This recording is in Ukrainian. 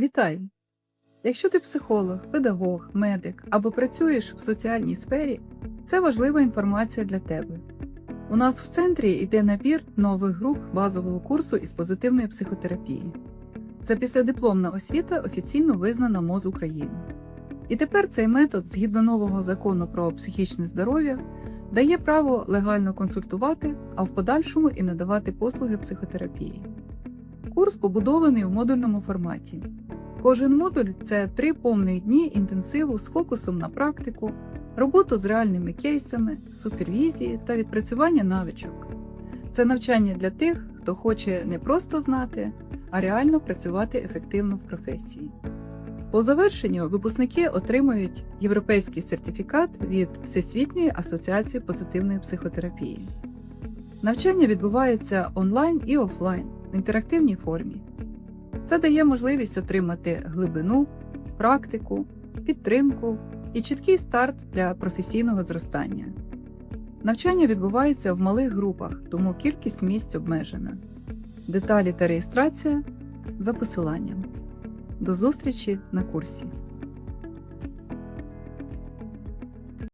Вітаю! Якщо ти психолог, педагог, медик або працюєш в соціальній сфері, це важлива інформація для тебе. У нас в центрі йде набір нових груп базового курсу із позитивної психотерапії. Це післядипломна освіта офіційно визнана МОЗ України. І тепер цей метод, згідно нового закону про психічне здоров'я, дає право легально консультувати, а в подальшому і надавати послуги психотерапії. Курс побудований у модульному форматі. Кожен модуль це три повних дні інтенсиву з фокусом на практику, роботу з реальними кейсами, супервізії та відпрацювання навичок. Це навчання для тих, хто хоче не просто знати, а реально працювати ефективно в професії. По завершенню випускники отримують європейський сертифікат від Всесвітньої асоціації позитивної психотерапії. Навчання відбувається онлайн і офлайн в інтерактивній формі. Це дає можливість отримати глибину, практику, підтримку і чіткий старт для професійного зростання. Навчання відбувається в малих групах, тому кількість місць обмежена. Деталі та реєстрація за посиланням. До зустрічі на курсі!